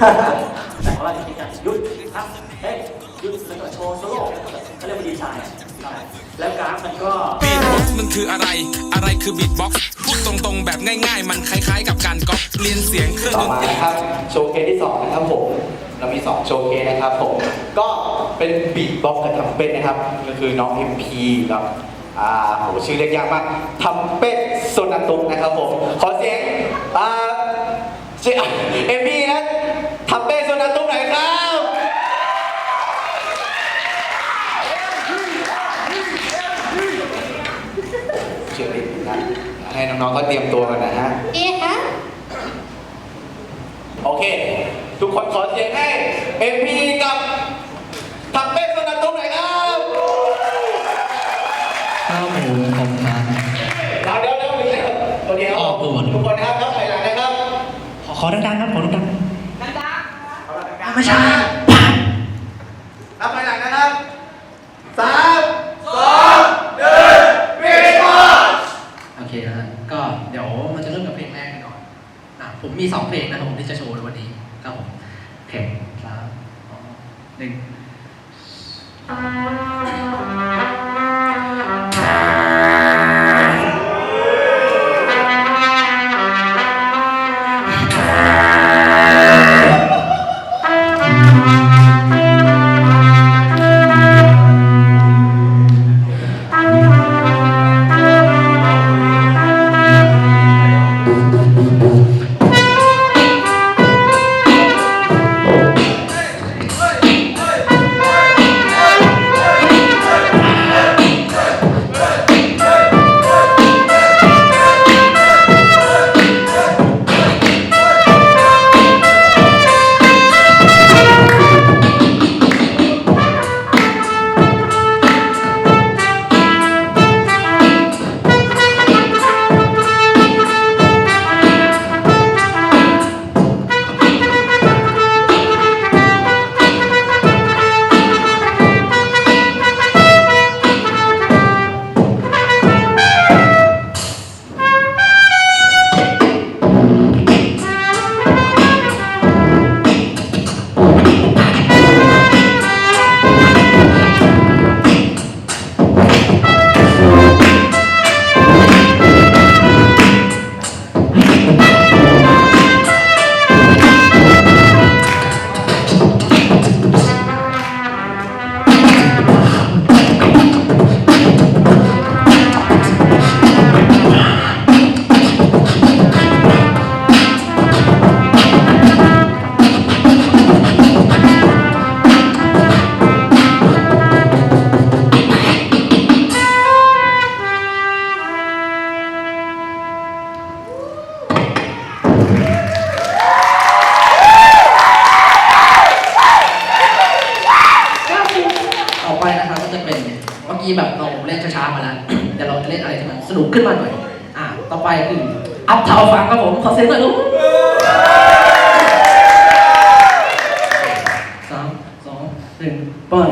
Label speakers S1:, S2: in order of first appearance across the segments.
S1: แต่ว่าจะมีการหยุดครับเฮ้ยหยุดแล้วก็โชว์โซโล่เขาเรียกว่าดีไซน์ใช่แล้วกราฟมันก็
S2: บีทบ็อกซ์มันคืออะไร อะไรคือบีทบ็อกซ์พูดตรงๆแบบง่ายๆ มันคล้ายๆ กับการก๊อปเรียนเสียงเครื่อง
S3: ต่อ
S2: ดน
S3: มา
S2: ตรี
S3: นะครับโชว์เคสที่สองนะครับผมเรามีสองโชว์เคสนะครับผมก็เป็นบีทบ็อกซ์กับทำเป็ดนะครับก็คือน้อง MP กับอ่าโหชื่อเรียกยากมากทำเป็ดโซนาตุกนะครับผมขอเสียงอ่าชื่อ MP นะ ทำเป็ดโซนาตุกหน่อยครับ เชื่อดินะให้น้องๆก็เตรียมตัวกันนะฮะ
S4: เอ๊ะคะ
S3: โอเค ทุกคนขอเสียงให้ MP กับทักเป้สนับสนุนหน่อยครับ
S5: ข้าวหมูของทาน
S3: เดี๋ยวเดี๋ยวเดี๋ยวเดี๋ยวตัวเดียว
S5: อ๋อเออว่ะ
S3: ทุกคนนะครับนับถอยหลังนะครับ
S5: ขอขอดังๆครับ ขอดัง
S3: ไม่ใช่นับถอยหลังนะครับสามสองหนึ่งปิดก่อน
S5: ๆโอเคนะฮะก็เดี๋ยวมันจะเริ่มกับเพลงแรกกันก่อนนะผมมีสองเพลงนะครับผมที่จะโชว์ในวันนี้ครับผมเพลงสามสองหนึ่ง แล้วเดี๋ยวเราจะเล่นอะไรที่มันสนุกขึ้นมาหน่อย อ่า ต่อไปคืออัพเทาฟังครับผมขอเสียงหน่อยลูกสามสองหนึ่งปล่อย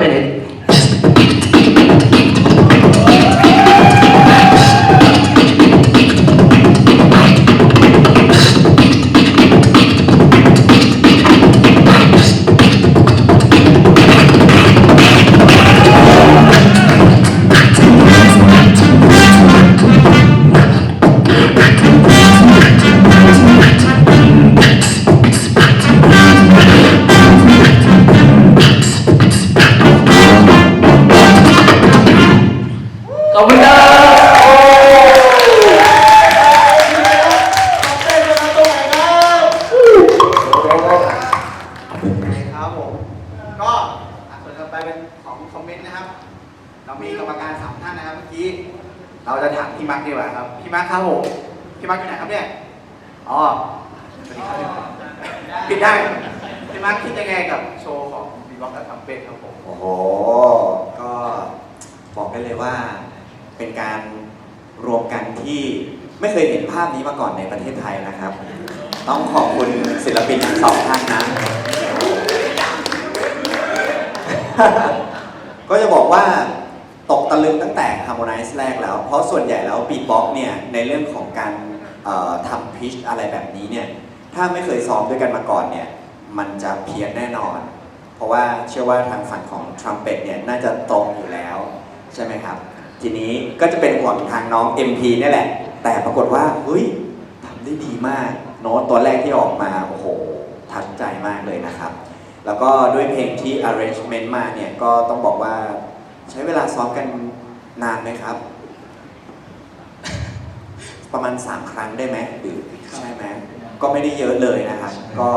S5: มั
S3: ก็อะส่วนต่อไปเป็นของคอมเมนต์นะครับ เรามีกรรมการสามท่านนะครับเมื่อกี้ เราจะถามพี่มักดีกว่าครับ พี่มักครับผมพี่มักอยู่ไหนครับเนี่ย อ๋อสวัสดีครับปิดได้พี่มักคิดยังไงกับโชว์ของบีบ็อกกับทำเป็ดครับผม
S4: โอ้โห ก็บอกได้เลยว่าเป็นการรวมกันที่ไม่เคยเห็นภาพนี้มาก่อนในประเทศไทยนะครับ ต้องขอบคุณศิลปินทั้งสองท่านนะ ก็จะบอกว่าตกตะลึงตั้งแต่ Harmonize แรกแล้ว เพราะส่วนใหญ่แล้ว Beatbox เนี่ย ในเรื่องของการทำพิชอะไรแบบนี้เนี่ย ถ้าไม่เคยซ้อมด้วยกันมาก่อนเนี่ย มันจะเพี้ยนแน่นอน เพราะว่าเชื่อว่าทางฝั่งของทรัมเป็ตเนี่ย น่าจะตรงอยู่แล้ว ใช่ไหมครับ ทีนี้ก็จะเป็นห่วงทางน้อง MP นี่แหละ แต่ปรากฏว่าเฮ้ยทำได้ดีมาก โน้ตตัวแรกที่ออกมา โอ้โห ทัดใจมากเลยนะครับ แล้วก็ด้วยเพลงที่ arrangement มาเนี่ยก็ต้องบอกว่าใช้เวลาซ้อมกันนานไหมครับ ประมาณ 3 ครั้งได้ไหมหรือใช่ไหมก็ไม่ได้เยอะเลยนะครับ ก็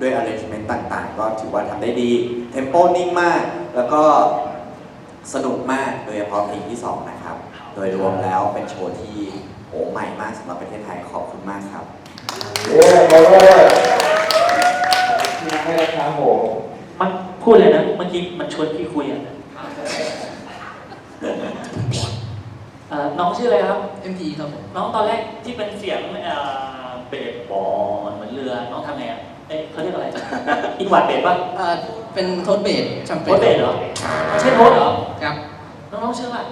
S4: ด้วย arrangement ต่างๆ ก็ถือว่าทำได้ดี เทมโปนิ่งมาก แล้วก็สนุกมากโดยเฉพาะเพลงที่ 2 นะครับ โดยรวมแล้วเป็นโชว์ที่โอ้ใหม่มากสำหรับประเทศไทยขอบคุณมากครับ
S3: เย้ขอบคุณพี่ มักให้ครับผม
S1: มันพูดเลยนะเมื่อกี้มันชวนพี่คุยอะเอ่อน้องชื่ออะไรครับ
S5: MP ครับผม
S1: น้องตอนแรกที่เป็นเสียงเอ่อเบสบอลเหมือนเรือน้องทำไงอะเอ๊ะเขาเรียกอะไร อินวาดเบสป่ะ
S5: อ่าเป็นโทษเบสจำเป็
S1: โพ
S5: น
S1: สเบสเหรอไม่ใช่โพสเหรอ
S5: ครับ
S1: น้องๆเชื่อป่ะ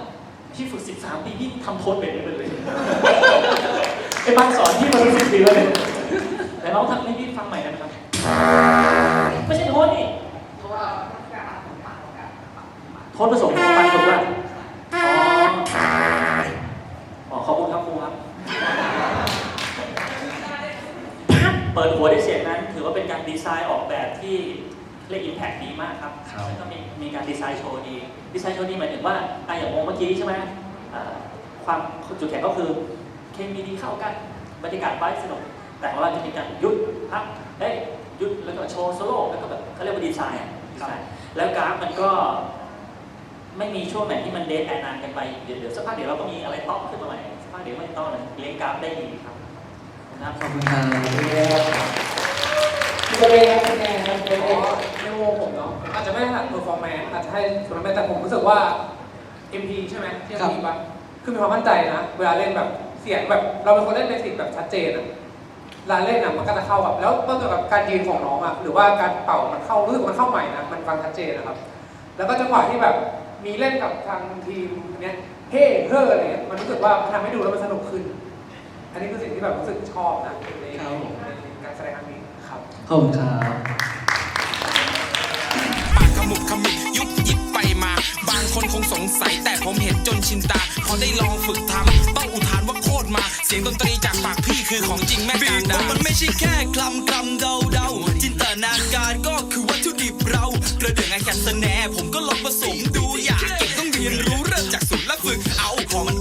S1: พี่ฝึก 13 ปีพี่ทำโพสเบสได้เลยไอ้บ้านสอนพี่มาเป็นสิบปีแล้วเนี่ยแต่น้องทำให้พี่ฟังใหม่ได้ไหมครับ ไม่ใช่โทษนี่โทษผสมของปันถูกป่ะอ๋ออ๋อขอบคุณครับครูครับ เปิดหัวด้วยเสียงนั้น ถือว่าเป็นการดีไซน์ออกแบบที่เรียกอิมแพคดีมากครับ
S5: ครับ
S1: แล้วก็มีมีการดีไซน์โชว์ดี ดีไซน์โชว์ดีหมายถึงว่าอะอย่างวงเมื่อกี้ใช่ไหมอ่าความจุดแข็งก็คือเคมีดีเข้ากัน บรรยากาศไว้สนุก แต่ของเราจะมีการหยุดพักเฮ้ ยหยุดแล้วก็โชว์โซโล่แล้วก็แบบเขาเรียกว่าดีไซน์อะดีไซน์แล้วกราฟมันก็ไม่มีช่วงไหนที่มันเดทแอนนานกันไปเดี๋ยวเดี๋ยวสักพักเดี๋ยวเราก็มีอะไรต๊อกขึ้นมาใหม่สักพักเดี๋ยวไม่ต๊อกเลยเลี้ยงกราฟได้ดีครับนะครับ
S5: ขอบคุณครับ
S6: พี่ก็เลยครับเป็นไงครับเป็นไงในวงผมเนาะอาจจะไม่ถนัดเพอร์ฟอร์แมนซ์อาจจะให้ส่วนนั้นแต่ผมรู้สึกว่า MP ใช่ไหมที่
S5: ครับ
S6: MP ปะคือมีความมั่นใจนะ เวลาเล่นแบบเสียงแบบเราเป็นคนเล่นเบสิกแบบชัดเจนอะเว ลาเล่นอะมันก็จะเข้ากับแล้วก็เกี่ยวกับการยืนของน้องอะหรือว่าการเป่ามันเข้ารู้สึกมันเข้าใหม่นะมันฟังชัดเจนนะครับ แล้วก็จังหวะที่แบบมีเล่นกับทางทีมเนี้ยเฮ้เฮ้อะไรเงี้ยมันรู้สึกว่ามันทำให้ดูแล้วมันสนุกขึ้น อันนี้คือสิ่งที่แบบรู้สึกชอบนะในในการแสดงครั้งนี้ครับ
S5: ขอบคุณครับ
S2: ปากขมุบขมิบยุบหยิบไปมาบาง คนคงสงสัยแต่ผมเห็นจนชินตา พอได้ลองฝึกทำต้องอุทานว่าโคตรมา เสียงดนตรีจากปากพี่คือของจริงแม่การดา
S7: มันไม่ใช่แค่คลำคลำเดาเดาจินตนาการก็คือวัตถุดิบเรา กระเดื่องไอแคนแนผมก็ลองผสมดู
S2: อยากเก่งต้องเรียนรู้เริ่มจากศูนย์แล้วฝึกเอ
S7: า
S2: ข
S7: อมั
S2: น